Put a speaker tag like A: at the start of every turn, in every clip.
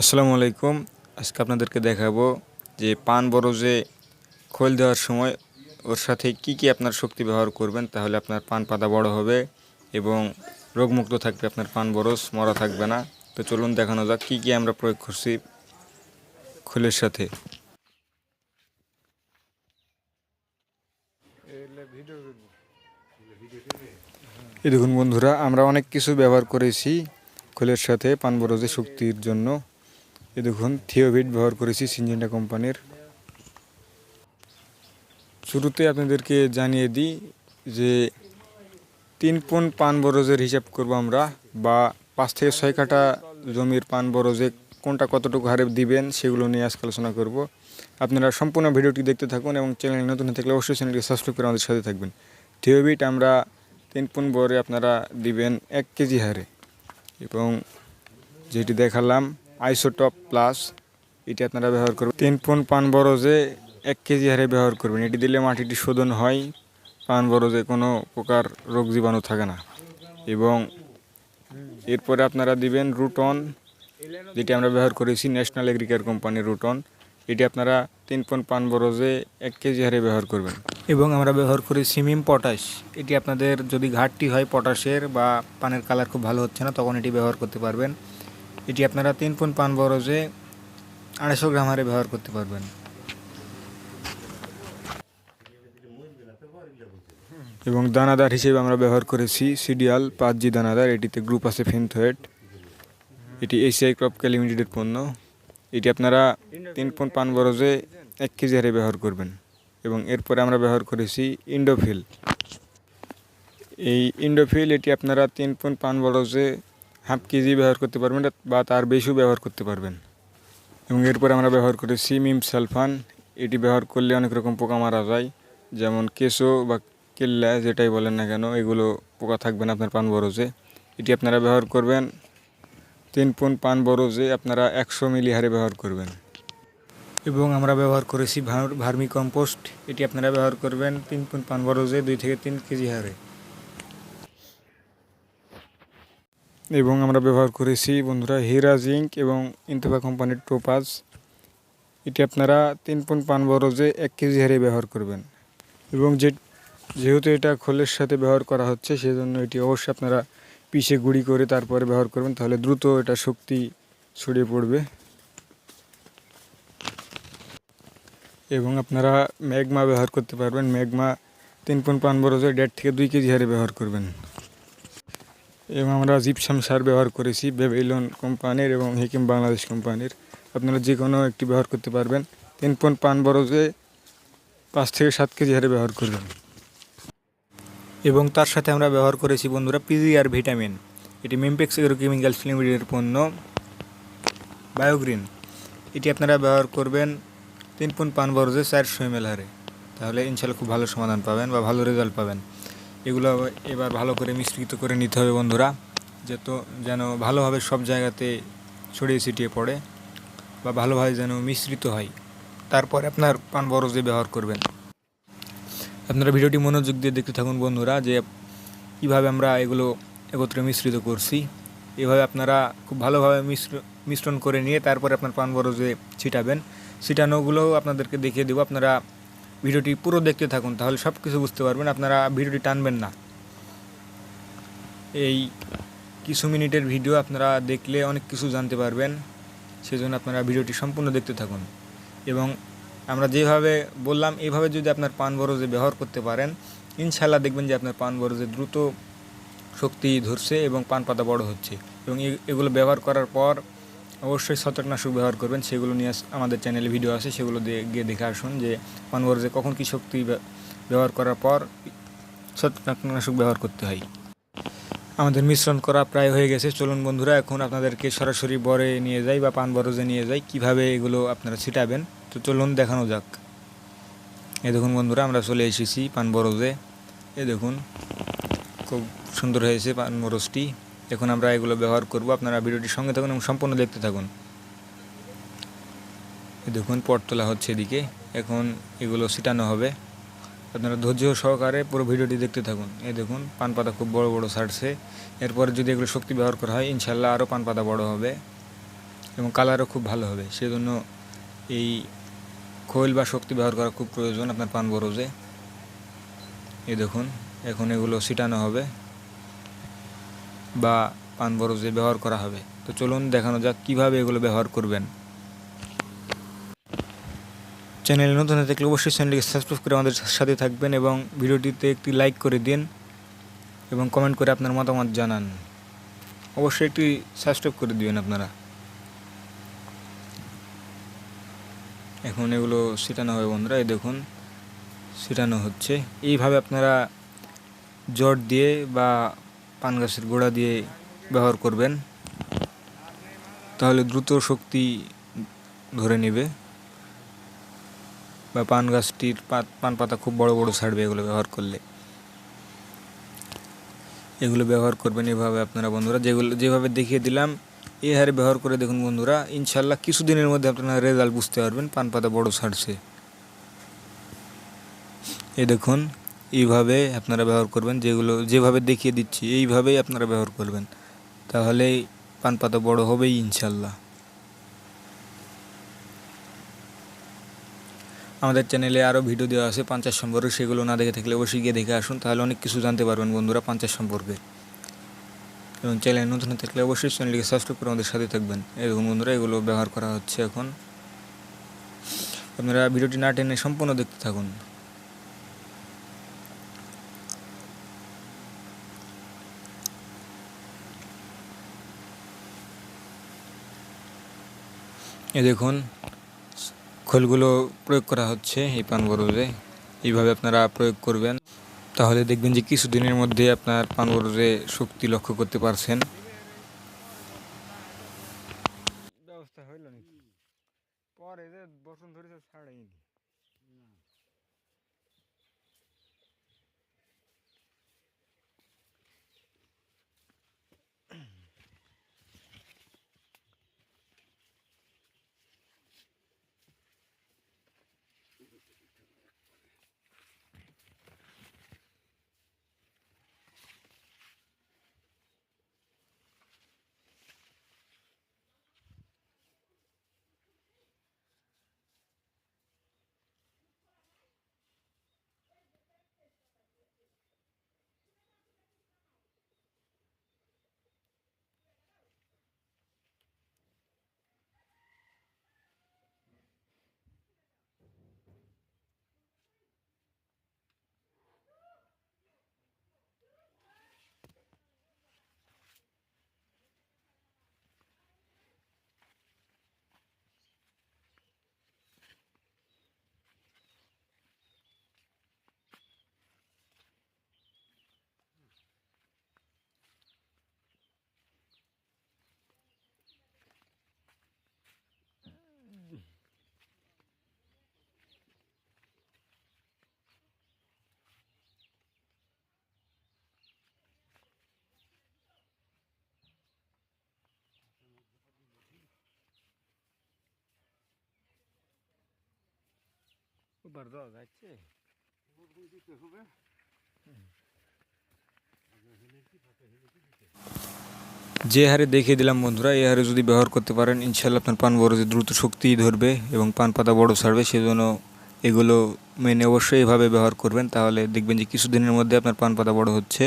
A: আসসালামু আলাইকুম। আজকে আপনাদেরকে দেখাবো যে পান বরজে খোল দেওয়ার সময় ওর সাথে কি কি আপনার শক্তি ব্যবহার করবেন, তাহলে আপনার পান পাতা বড় হবে এবং রোগমুক্ত থাকবে আপনার পান বরজ, মরা থাকবে না। তো চলুন দেখানো যাক কি কি আমরা প্রয়োগ করছি খোলের সাথে। এই দেখুন বন্ধুরা, আমরা অনেক কিছু ব্যবহার করেছি খোলের সাথে পান বরজে শক্তির জন্য। এই দেখুন থিওভিট ব্যবহার করেছি সিনজেন্টা কোম্পানির। শুরুতে আপনাদেরকে জানিয়ে দিই যে তিন পন পান বরজের হিসাব করব আমরা, বা পাঁচ থেকে ছয় কাঠা জমির পান বরজে কোনটা কতটুকু হারে দিবেন সেগুলো নিয়ে আজকে আলোচনা করব। আপনারা সম্পূর্ণ ভিডিওটি দেখতে থাকুন এবং চ্যানেল নতুন হয়ে থাকলে অবশ্যই চ্যানেলটি সাবস্ক্রাইব করে আমাদের সাথে থাকবেন। থিওভিট আমরা তিন পন বরে আপনারা দিবেন এক কেজি হারে। এবং যেটি দেখালাম আইসোটপ প্লাস, এটি আপনারা ব্যবহার করবেন। তিন পন পান বরজে এক কেজি হারে ব্যবহার করবেন। এটি দিলে মাটিটি শোধন হয়, পান বরজে কোনো প্রকার রোগ জীবাণু থাকে না। এবং এরপরে আপনারা দিবেন রুটন, যেটি আমরা ব্যবহার করেছি ন্যাশনাল এগ্রিকার কোম্পানির রুটন। এটি আপনারা তিন পন পান বরজে এক কেজি হারে ব্যবহার করবেন। এবং আমরা ব্যবহার করি সিমিম পটাশ। এটি আপনাদের যদি ঘাটতি হয় পটাশের বা পানের কালার খুব ভালো হচ্ছে না, তখন এটি ব্যবহার করতে পারবেন। এটি আপনারা তিন পন পান বরজে আড়াইশো গ্রাম হারে ব্যবহার করতে পারবেন। এবং দানাদার হিসেবে আমরা ব্যবহার করেছি সিডিয়াল পাঁচ জি দানাদার, এটিতে গ্রুপ আছে ফিনথয়েড। এটি এসিআই ক্রপকে লিমিটেডের পণ্য। এটি আপনারা তিন পন পান বরজে এক কেজি হারে ব্যবহার করবেন। এবং এরপরে আমরা ব্যবহার করেছি ইন্ডোফিল। এই ইন্ডোফিল, এটি আপনারা তিন পন পান বরজে হাফ কেজি ব্যবহার করতে পারবেন বা তার বেশিও ব্যবহার করতে পারবেন। এবং এরপরে আমরা ব্যবহার করেছি মিম সালফান। এটি ব্যবহার করলে অনেক রকম পোকা মারা যায়, যেমন কেঁচো বা কেল্লা, যেটাই বলেন না কেন, এগুলো পোকা থাকবে না আপনার পান বরজে। এটি আপনারা ব্যবহার করবেন, তিন পুন পান বরজে আপনারা একশো মিলি হারে ব্যবহার করবেন। এবং আমরা ব্যবহার করেছি ভার- ভার্মি কম্পোস্ট, এটি আপনারা ব্যবহার করবেন তিন পুন পান বরজে দুই থেকে তিন কেজি হারে। এবং আমরা ব্যবহার করেছি, বন্ধুরা, হিরা, জিঙ্ক এবং ইন্তফা কোম্পানির টোপাজ। এটি আপনারা তিন পুন পান বরজে এক কেজি হারে ব্যবহার করবেন। এবং যে যেহেতু এটা খোলের সাথে ব্যবহার করা হচ্ছে, সেজন্য এটি অবশ্যই আপনারা পিষে গুঁড়ি করে তারপরে ব্যবহার করবেন, তাহলে দ্রুত এটা শক্তি ছড়িয়ে পড়বে। এবং আপনারা ম্যাগমা ব্যবহার করতে পারবেন। ম্যাগমা তিন পন পান বরজে দেড় থেকে দুই কেজি হারে ব্যবহার করবেন। এবং আমরা জিপসাম সার ব্যবহার করেছি বেবিলন কোম্পানির এবং হেকিম বাংলাদেশ কোম্পানির। আপনারা যে কোনো একটি ব্যবহার করতে পারবেন। তিন পন পান বরজে পাঁচ থেকে সাত কেজি হারে ব্যবহার করবেন। এবং তার সাথে আমরা ব্যবহার করেছি বন্ধুরা পিজিআর ভিটামিন এটি মিমপেক্স এগ্রোকেমিক্যালস লিমিটেডের পণ্য। বায়োগ্রিন এটি আপনারা ব্যবহার করবেন তিন পুন পান বরজে চারশো এম হারে। তাহলে ইনশাল্লাহ খুব ভালো সমাধান পাবেন বা ভালো রেজাল্ট পাবেন। এগুলো এবার ভালো করে মিশ্রিত করে নিতে হবে বন্ধুরা যত যেন ভালোভাবে সব জায়গাতে ছড়িয়ে ছিটিয়ে পড়ে বা ভালোভাবে যেন মিশ্রিত হয়। তারপরে আপনার পান বরজে ব্যবহার করবেন। আপনারা ভিডিওটি মনোযোগ দিয়ে দেখতে থাকুন বন্ধুরা, যে কীভাবে আমরা এগুলো একত্রে মিশ্রিত করছি। এভাবে আপনারা খুব ভালোভাবে মিশ্র, মিশ্রণ করে নিয়ে তারপরে আপনার পান বরজে ছিটাবেন। ছিটানোগুলোও আপনাদেরকে দেখিয়ে দেবো। আপনারা ভিডিওটি পুরো দেখতে থাকুন, তাহলে সব কিছু বুঝতে পারবেন। আপনারা ভিডিওটি টানবেন না। এই কিছু মিনিটের ভিডিও আপনারা দেখলে অনেক কিছু জানতে পারবেন, সেজন্য আপনারা ভিডিওটি সম্পূর্ণ দেখতে থাকুন। এবং আমরা যেভাবে বললাম এইভাবে যদি আপনার পান বরজে ব্যবহার করতে পারেন ইনশাল্লাহ দেখবেন যে আপনার পান বরজে দ্রুত শক্তি ধরছে এবং পান পাতা বড় হচ্ছে। এবং এগুলো ব্যবহার করার পর অবশ্যই ছত্রাকনাশক ব্যবহার করবেন। সেগুলো নিয়ে আমাদের চ্যানেলে ভিডিও আছে, সেগুলো গিয়ে দেখে আসুন যে পান বরজে কখন কী শক্তি ব্যবহার করার পর ছত্রাকনাশক ব্যবহার করতে হয়। আমাদের মিশ্রণ করা প্রায় হয়ে গেছে। চলুন বন্ধুরা, এখন আপনাদেরকে সরাসরি বরে নিয়ে যাই বা পান বরজে নিয়ে যাই, কীভাবে এগুলো আপনারা ছিটাবেন। তো চলুন দেখানো যাক। এ দেখুন বন্ধুরা, আমরা চলে এসেছি পান বরজে। এ দেখুন, খুব সুন্দর হয়েছে পান বরজটি। এখন আমরা এগুলো ব্যবহার করব। আপনারা ভিডিওটির সঙ্গে থাকুন এবং সম্পূর্ণ দেখতে থাকুন। দেখুন পট তোলা হচ্ছে এদিকে। এখন এগুলো ছিটানো হবে। আপনারা ধৈর্য সহকারে পুরো ভিডিওটি দেখতে থাকুন। এই দেখুন পান পাতা খুব বড় বড় ছাড়ছে এরপরে যদি এগুলো শক্তি ব্যবহার করা হয় ইনশাল্লাহ আরও পান পাতা বড় হবে এবং কালারও খুব ভালো হবে। সেজন্য এই খৈল বা শক্তি ব্যবহার করা খুব প্রয়োজন আপনার পান বরজে এই দেখুন, এখন এগুলো ছিটানো হবে। বা পান বরজে ব্যবহার করা হবে। তো চলুন দেখানো যাক কীভাবে এগুলো ব্যবহার করবেন। চ্যানেল নতুন হয়ে থাকলে অবশ্যই চ্যানেলটিকে সাবস্ক্রাইব করে আমাদের সাথে থাকবেন এবং ভিডিওটিতে একটি লাইক করে দিন এবং কমেন্ট করে আপনার মতামত জানান। অবশ্যই একটি সাবস্ক্রাইব করে দিবেন আপনারা। এখন এগুলো ছিটানো হবে বন্ধুরা, এই দেখুন, ছিটানো হচ্ছে। এইভাবে আপনারা জট দিয়ে বা পান গাছের গোড়া দিয়ে ব্যবহার করবেন, তাহলে দ্রুত শক্তি ধরে নেবে বা পান গাছটির পান পাতা খুব বড় বড় ছাড়বে এগুলো ব্যবহার করলে। এগুলো ব্যবহার করবেন এভাবে আপনারা বন্ধুরা, যেগুলো যেভাবে দেখিয়ে দিলাম এই হারে ব্যবহার করে দেখুন বন্ধুরা ইনশাল্লাহ কিছুদিনের মধ্যে আপনারা রেজাল্ট বুঝতে পারবেন, পান পাতা বড় ছাড়ছে। এ দেখুন এইভাবে আপনারা ব্যবহার করবেন, যেগুলো, যেভাবে দেখিয়ে দিচ্ছি, এইভাবেই আপনারা ব্যবহার করবেন। তাহলেই পান পাতা বড় হবেই ইনশাল্লাহ। আমাদের চ্যানেলে আরও ভিডিও দেওয়া আছে পঞ্চাশ সম্পর্কে, সেগুলো না দেখে থাকলে অবশ্যই গিয়ে দেখে আসুন। তাহলে অনেক কিছু জানতে পারবেন বন্ধুরা পঞ্চাশ সম্পর্কে। এবং চ্যানেল নতুন থাকলে অবশ্যই চ্যানেলটিকে সাবস্ক্রাইব করে আমাদের সাথে থাকবেন। এরকম বন্ধুরা, এগুলো ব্যবহার করা হচ্ছে এখন। আপনারা ভিডিওটি না টেনে সম্পূর্ণ দেখতে থাকুন। এ দেখুন, খোলগুলো প্রয়োগ করা হচ্ছে এই পান বরজে এইভাবে আপনারা প্রয়োগ করবেন। তাহলে দেখবেন যে কিছুদিনের মধ্যে আপনার পান বরজে শক্তি লক্ষ্য করতে পারছেন। যে হারে দেখিয়ে দিলাম, বন্ধুরা এই হারে যদি ব্যবহার করতে পারেন ইনশাল্লাহ আপনার পান বরজে দ্রুত শক্তি ধরবে এবং পান পাতা বড় ছাড়বে, সেজন্য এগুলো মেনে অবশ্যই এভাবে ব্যবহার করবেন, তাহলে দেখবেন যে কিছুদিনের মধ্যে আপনার পান পাতা বড় হচ্ছে।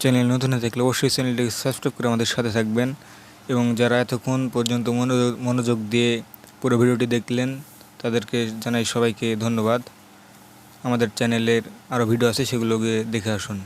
A: চ্যানেল নতুন হয়ে থাকলে অবশ্যই চ্যানেলটিকে সাবস্ক্রাইব করে আমাদের সাথে থাকবেন। এবং যারা এতক্ষণ পর্যন্ত মনোযোগ দিয়ে পুরো ভিডিওটি দেখলেন, তাদেরকে জানাই সবাইকে ধন্যবাদ। আমাদের চ্যানেলের আরও ভিডিও আছে, সেগুলোকে দেখে আসুন।